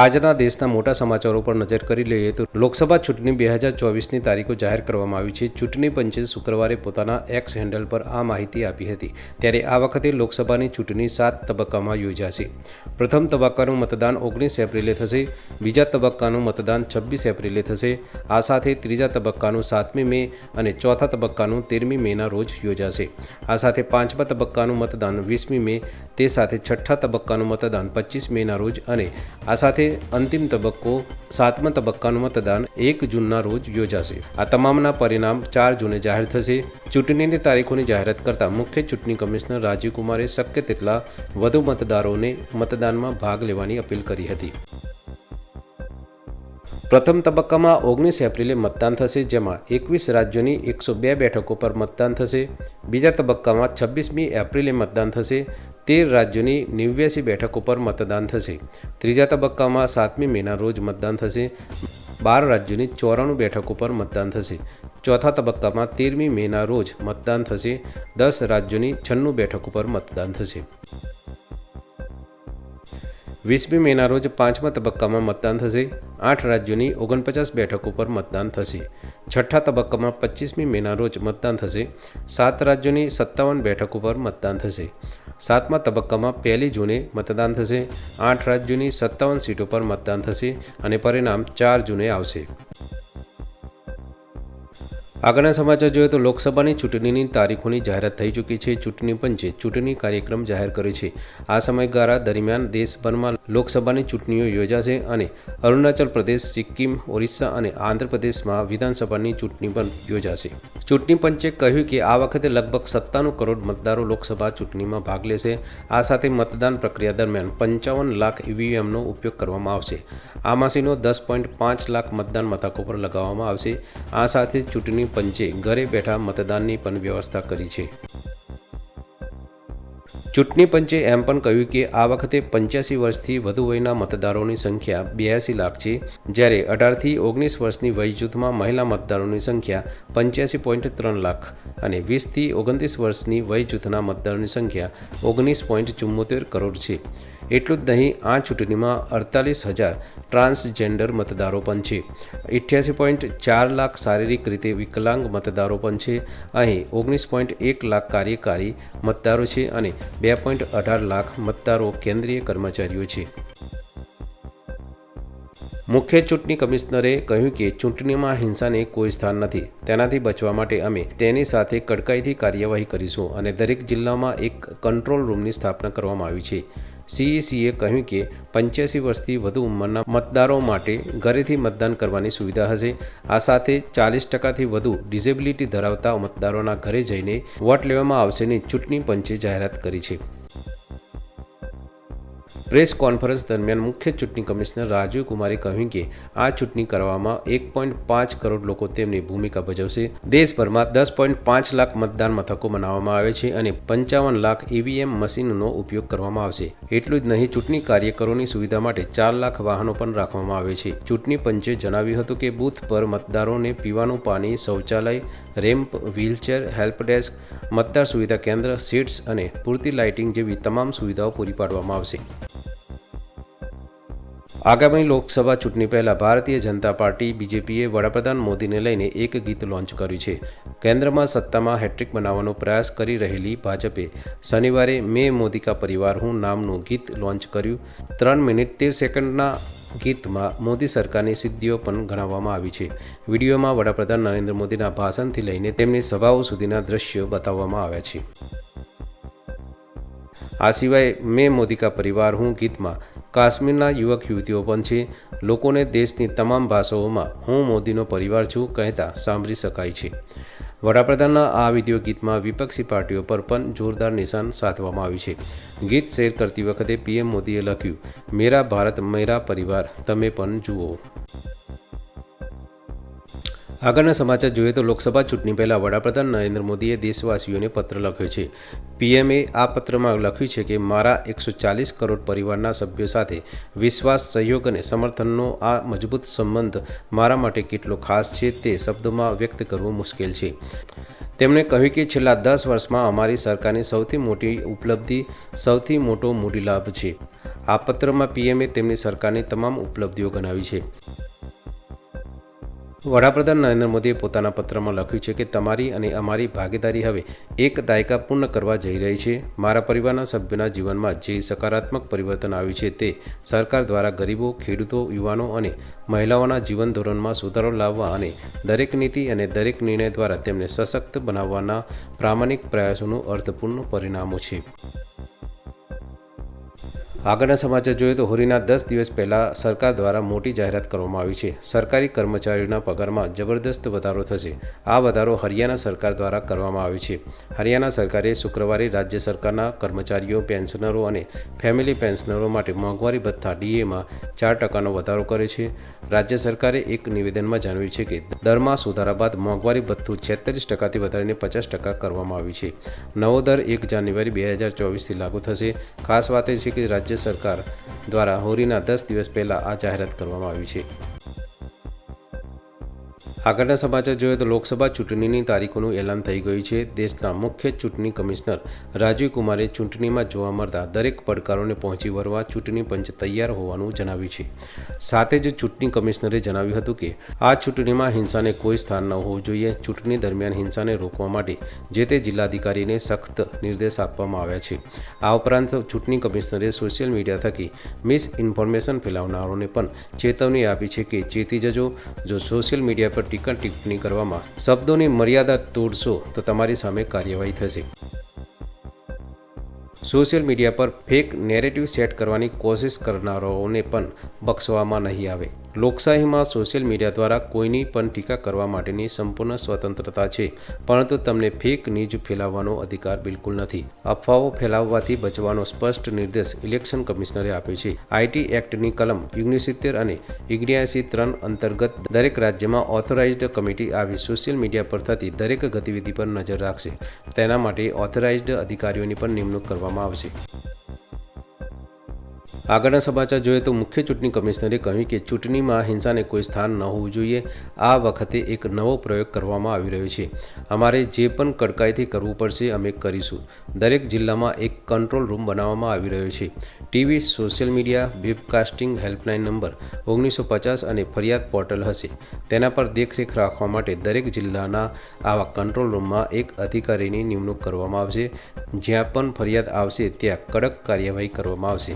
આજના દેશના મોટા સમાચારો પર નજર કરી લઈએ તો લોકસભા ચૂંટણી બે હજાર ચોવીસની તારીખો જાહેર કરવામાં આવી છે. ચૂંટણી પંચે શુક્રવારે પોતાના એક્સ હેન્ડલ પર આ માહિતી આપી હતી. ત્યારે આ વખતે લોકસભાની ચૂંટણી સાત તબક્કામાં યોજાશે. પ્રથમ તબક્કાનું મતદાન ઓગણીસ એપ્રિલે થશે. બીજા તબક્કાનું મતદાન છવ્વીસ એપ્રિલે થશે. આ સાથે ત્રીજા તબક્કાનું સાતમી મે અને ચોથા તબક્કાનું તેરમી મેના રોજ યોજાશે. આ સાથે પાંચમા તબક્કાનું મતદાન વીસમી મે, તે સાથે છઠ્ઠા તબક્કાનું મતદાન પચીસ મેના રોજ અને આ સાથે અંતિમ તબક્કો, સાતમા તબક્કાનું મતદાન એક જૂનના રોજ યોજાશે. આ તમામના પરિણામ ચાર જૂને જાહેર થશે. ચૂંટણીની તારીખોની જાહેરાત કરતા મુખ્ય ચૂંટણી કમિશનર રાજીવ શક્ય તેટલા વધુ મતદારોને મતદાનમાં ભાગ લેવાની અપીલ કરી હતી. પ્રથમ તબક્કામાં ઓગણીસ એપ્રિલે મતદાન થશે, જેમાં એકવીસ રાજ્યોની એકસો બે બેઠકો પર મતદાન થશે. બીજા તબક્કામાં છવ્વીસમી એપ્રિલે મતદાન થશે. તેર રાજ્યોની નેવ્યાસી બેઠકો ઉપર મતદાન થશે. ત્રીજા તબક્કામાં સાતમી મેના રોજ મતદાન થશે. બાર રાજ્યોની ચોરાણું બેઠક ઉપર મતદાન થશે. ચોથા તબક્કામાં તેરમી મેના રોજ મતદાન થશે. દસ રાજ્યોની છન્નું બેઠક ઉપર મતદાન થશે. વીસમી મેના રોજ પાંચમા તબક્કામાં મતદાન થશે. આઠ રાજ્યોની ઓગણપચાસ બેઠકો પર મતદાન થશે. છઠ્ઠા તબક્કામાં પચીસમી મેના રોજ મતદાન થશે. સાત રાજ્યોની સત્તાવન બેઠકો પર મતદાન થશે. સાતમા તબક્કામાં પહેલી જૂને મતદાન થશે. આઠ રાજ્યોની સત્તાવન સીટો પર મતદાન થશે અને પરિણામ ચાર જૂને આવશે. આગળના સમાચાર જોઈએ તો લોકસભાની ચૂંટણીની તારીખોની જાહેરાત થઈ ચૂકી છે. ચૂંટણી પંચે ચૂંટણી કાર્યક્રમ જાહેર કર્યો છે. આ સમયગાળા દરમિયાન દેશભરમાં લોકસભાની ચૂંટણીઓ યોજાશે અને અરુણાચલ પ્રદેશ, સિક્કિમ, ઓરિસ્સા અને આંધ્રપ્રદેશમાં વિધાનસભાની ચૂંટણી પણ યોજાશે. ચૂંટણી પંચે કહ્યું કે આ વખતે લગભગ સત્તાણું કરોડ મતદારો લોકસભા ચૂંટણીમાં ભાગ લેશે. આ સાથે મતદાન પ્રક્રિયા દરમિયાન પંચાવન લાખ ઈવીએમનો ઉપયોગ કરવામાં આવશે. આ મશીનો દસ પોઈન્ટ પાંચ લાખ મતદાન મથકો પર લગાવવામાં આવશે. આ સાથે ચૂંટણી પંચે ઘરે બેઠા મતદાનની પણ વ્યવસ્થા કરી છે. ચૂંટણી પંચે એમ પણ કહ્યું કે આ વખતે પંચ્યાસી વર્ષથી વધુ વયના મતદારોની સંખ્યા બ્યાસી લાખ છે. જ્યારે અઢારથી ઓગણીસ વર્ષની વય જૂથમાં મહિલા મતદારોની સંખ્યા પંચ્યાસી પોઈન્ટ ત્રણ લાખ અને વીસથી ઓગણત્રીસ વર્ષની વય જૂથના મતદારોની સંખ્યા ઓગણીસ પોઈન્ટ ચુમ્મોતેર કરોડ છે. એટલું જ નહીં, આ ચૂંટણીમાં અડતાલીસ હજાર ટ્રાન્સજેન્ડર મતદારો પણ છે. અઠ્યાસી પોઈન્ટ ચાર લાખ શારીરિક રીતે વિકલાંગ મતદારો પણ છે. અહીં ઓગણીસ પોઈન્ટ એક લાખ કાર્યકારી મતદારો છે અને બે પોઈન્ટ અઢાર લાખ મતદારો કેન્દ્રીય કર્મચારીઓ છે. મુખ્ય ચૂંટણી કમિશનરે કહ્યું કે ચૂંટણીમાં હિંસાને કોઈ સ્થાન નથી. તેનાથી બચવા માટે અમે તેની સાથે કડકાઈથી કાર્યવાહી કરીશું અને દરેક જિલ્લામાં એક કંટ્રોલ રૂમની સ્થાપના કરવામાં આવી છે. સીઈસીએ કહ્યું કે પંચ્યાસી વર્ષથી વધુ ઉંમરના મતદારો માટે ઘરેથી મતદાન કરવાની સુવિધા હશે. આ સાથે ચાલીસ ટકાથી વધુ ડિઝેબિલિટી ધરાવતા મતદારોના ઘરે જઈને વોટ લેવામાં આવશેની ચૂંટણી પંચે જાહેરાત કરી છે. પ્રેસ કોન્ફરન્સ દરમિયાન મુખ્ય ચૂંટણી કમિશનર રાજીવ કુમારે કહ્યું કે આ ચૂંટણી કરવામાં એક પોઈન્ટ પાંચ કરોડ લોકો તેમની ભૂમિકા ભજવશે. દેશભરમાં દસ પોઈન્ટ પાંચ લાખ મતદાન મથકો બનાવવામાં આવે છે અને પંચાવન લાખ ઈવીએમ મશીનનો ઉપયોગ કરવામાં આવશે. એટલું જ નહીં, ચૂંટણી કાર્યકરોની સુવિધા માટે ચાર લાખ વાહનો પણ રાખવામાં આવે છે. ચૂંટણી પંચે જણાવ્યું હતું કે બૂથ પર મતદારોને પીવાનું પાણી, શૌચાલય, રેમ્પ, વ્હીલચેર, હેલ્પ ડેસ્ક, મતદાર સુવિધા કેન્દ્ર, સીટ્સ અને પૂરતી લાઇટિંગ જેવી તમામ સુવિધાઓ પૂરી પાડવામાં આવશે. આગામી લોકસભા ચૂંટણી પહેલા ભારતીય જનતા પાર્ટી બીજેપીએ વડાપ્રધાન મોદીને લઈને એક ગીત લોન્ચ કર્યું છે. કેન્દ્રમાં સત્તામાં હેટ્રિક બનાવવાનો પ્રયાસ કરી રહેલી ભાજપે શનિવારે મે મોદી કા પરિવાર હું નામનું ગીત લોન્ચ કર્યું. ત્રણ મિનિટ તેર સેકન્ડના ગીતમાં મોદી સરકારની સિદ્ધિઓ પણ ગણાવવામાં આવી છે. વિડીયોમાં વડાપ્રધાન નરેન્દ્ર મોદીના ભાષણથી લઈને તેમની સભાઓ સુધીના દ્રશ્યો બતાવવામાં આવ્યા છે. આ સિવાય મેં મોદી કા પરિવાર હું ગીતમાં કાશ્મીરના યુવક યુવતીઓ પણ છે. લોકોને દેશની તમામ ભાષાઓમાં હું મોદીનો પરિવાર છું કહેતા સાંભળી શકાય છે. વડાપ્રધાનના આ વીડિયો ગીતમાં વિપક્ષી પાર્ટીઓ પર પણ જોરદાર નિશાન સાધવામાં આવ્યું છે. ગીત શેર કરતી વખતે પીએમ મોદીએ લખ્યું, મેરા ભારત, મેરા પરિવાર, તમે પણ જુઓ. આગળના સમાચાર જોઈએ તો લોકસભા ચૂંટણી પહેલાં વડાપ્રધાન નરેન્દ્ર મોદીએ દેશવાસીઓને પત્ર લખ્યો છે. પીએમએ આ પત્રમાં લખ્યું છે કે, મારા એકસો ચાલીસ કરોડ પરિવારના સભ્યો સાથે વિશ્વાસ, સહયોગ અને સમર્થનનો આ મજબૂત સંબંધ મારા માટે કેટલો ખાસ છે તે શબ્દોમાં વ્યક્ત કરવું મુશ્કેલ છે. તેમણે કહ્યું કે, છેલ્લા દસ વર્ષમાં અમારી સરકારની સૌથી મોટી ઉપલબ્ધિ, સૌથી મોટો મૂડી લાભ છે. આ પત્રમાં પીએમએ તેમની સરકારની તમામ ઉપલબ્ધિઓ ગણાવી છે. વડાપ્રધાન નરેન્દ્ર મોદીએ પોતાના પત્રમાં લખ્યું છે કે તમારી અને અમારી ભાગીદારી હવે એક દાયકા પૂર્ણ કરવા જઈ રહી છે. મારા પરિવારના સભ્યોના જીવનમાં જે સકારાત્મક પરિવર્તન આવ્યું છે તે સરકાર દ્વારા ગરીબો, ખેડૂતો, યુવાનો અને મહિલાઓના જીવન ધોરણમાં સુધારો લાવવા અને દરેક નીતિ અને દરેક નિર્ણય દ્વારા તેમને સશક્ત બનાવવાના પ્રામાણિક પ્રયાસોનું અર્થપૂર્ણ પરિણામો છે. આગળના સમાચાર જોઈએ તો હોળીના દસ દિવસ પહેલાં સરકાર દ્વારા મોટી જાહેરાત કરવામાં આવી છે. સરકારી કર્મચારીઓના પગારમાં જબરદસ્ત વધારો થશે. આ વધારો હરિયાણા સરકાર દ્વારા કરવામાં આવ્યો છે. હરિયાણા સરકારે શુક્રવારે રાજ્ય સરકારના કર્મચારીઓ, પેન્શનરો અને ફેમિલી પેન્શનરો માટે મોંઘવારી ભથ્થા ડીએમાં ચાર ટકાનો વધારો કર્યો છે. રાજ્ય સરકારે એક નિવેદનમાં જણાવ્યું છે કે દરમાં સુધારા બાદ મોંઘવારી ભથ્થું છેતાલીસ ટકાથી વધારીને પચાસ ટકા કરવામાં આવ્યું છે. નવો દર એક જાન્યુઆરી બે હજાર ચોવીસથી લાગુ થશે. ખાસ વાત એ છે કે રાજ્ય સરકાર દ્વારા હોળીના દસ દિવસ પહેલાં આ જાહેરાત કરવામાં આવી છે. આગળના સમાચાર જોઈએ તો લોકસભા ચૂંટણીની તારીખોનું એલાન થઈ ગયું છે. દેશના મુખ્ય ચૂંટણી કમિશનર રાજીવ કુમારે ચૂંટણીમાં જોવા મળતા દરેક પડકારોને પહોંચી વળવા ચૂંટણી પંચ તૈયાર હોવાનું જણાવ્યું છે. સાથે જ ચૂંટણી કમિશનરે જણાવ્યું હતું કે, આ ચૂંટણીમાં હિંસાને કોઈ સ્થાન ન હોવું જોઈએ. ચૂંટણી દરમિયાન હિંસાને રોકવા માટે જે તે જિલ્લાધિકારીને સખ્ત નિર્દેશ આપવામાં આવ્યા છે. આ ઉપરાંત ચૂંટણી કમિશનરે સોશિયલ મીડિયા થકી મિસ ઇન્ફોર્મેશન ફેલાવનારોને પણ ચેતવણી આપી છે કે ચેતી જજો જો સોશિયલ મીડિયા પર ટીકા ટિપ્પણી કરવામાં શબ્દોની મર્યાદા તોડશો તો તમારી સામે કાર્યવાહી થશે. સોશિયલ મીડિયા પર ફેક નેરેટિવ સેટ કરવાની કોશિશ કરનારાઓને પણ બક્ષવામાં નહીં આવે. લોકશાહીમાં સોશિયલ મીડિયા દ્વારા કોઈની પણ ટીકા કરવા માટેની સંપૂર્ણ સ્વતંત્રતા છે, પરંતુ તમને ફેક ન્યૂઝ ફેલાવવાનો અધિકાર બિલકુલ નથી. અફવાઓ ફેલાવવાથી બચવાનો સ્પષ્ટ નિર્દેશ ઇલેક્શન કમિશનરે આપ્યો છે. આઈટી એક્ટની કલમ ઓગણીસિત્તેર અને ઓગણ્યાસી ત્રણ અંતર્ગત દરેક રાજ્યમાં ઓથોરાઇઝ્ડ કમિટી આવી સોશિયલ મીડિયા પર થતી દરેક ગતિવિધિ પર નજર રાખશે. તેના માટે ઓથોરાઇઝ્ડ અધિકારીઓની પણ નિમણૂક કરવામાં આવશે. આગળના સમાચાર જોઈએ તો મુખ્ય ચૂંટણી કમિશનરે કહ્યું કે ચૂંટણીમાં હિંસાને કોઈ સ્થાન ન હોવું જોઈએ. આ વખતે એક નવો પ્રયોગ કરવામાં આવી રહ્યો છે. અમારે જે પણ કડકાઈથી કરવું પડશે અમે કરીશું. દરેક જિલ્લામાં એક કંટ્રોલ રૂમ બનાવવામાં આવી રહ્યો છે. TV, social media, webcasting helpline number ઓગણીસો પચાસ અને ફરિયાદ પોર્ટલ હશે. તેના પર દેખરેખ રાખવા માટે દરેક જિલ્લાના આવા કંટ્રોલ રૂમમાં એક અધિકારીની નિમણૂક કરવામાં આવશે. જ્યાં પણ ફરિયાદ આવશે, ત્યાં કડક કાર્યવાહી કરવામાં આવશે.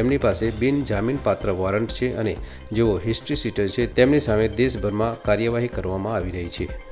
જેમની પાસે બિનજામીનપાત્ર વોરંટ છે અને જેઓ હિસ્ટ્રી સીટર છે, તેમની સામે દેશભરમાં કાર્યવાહી કરવામાં આવી રહી છે.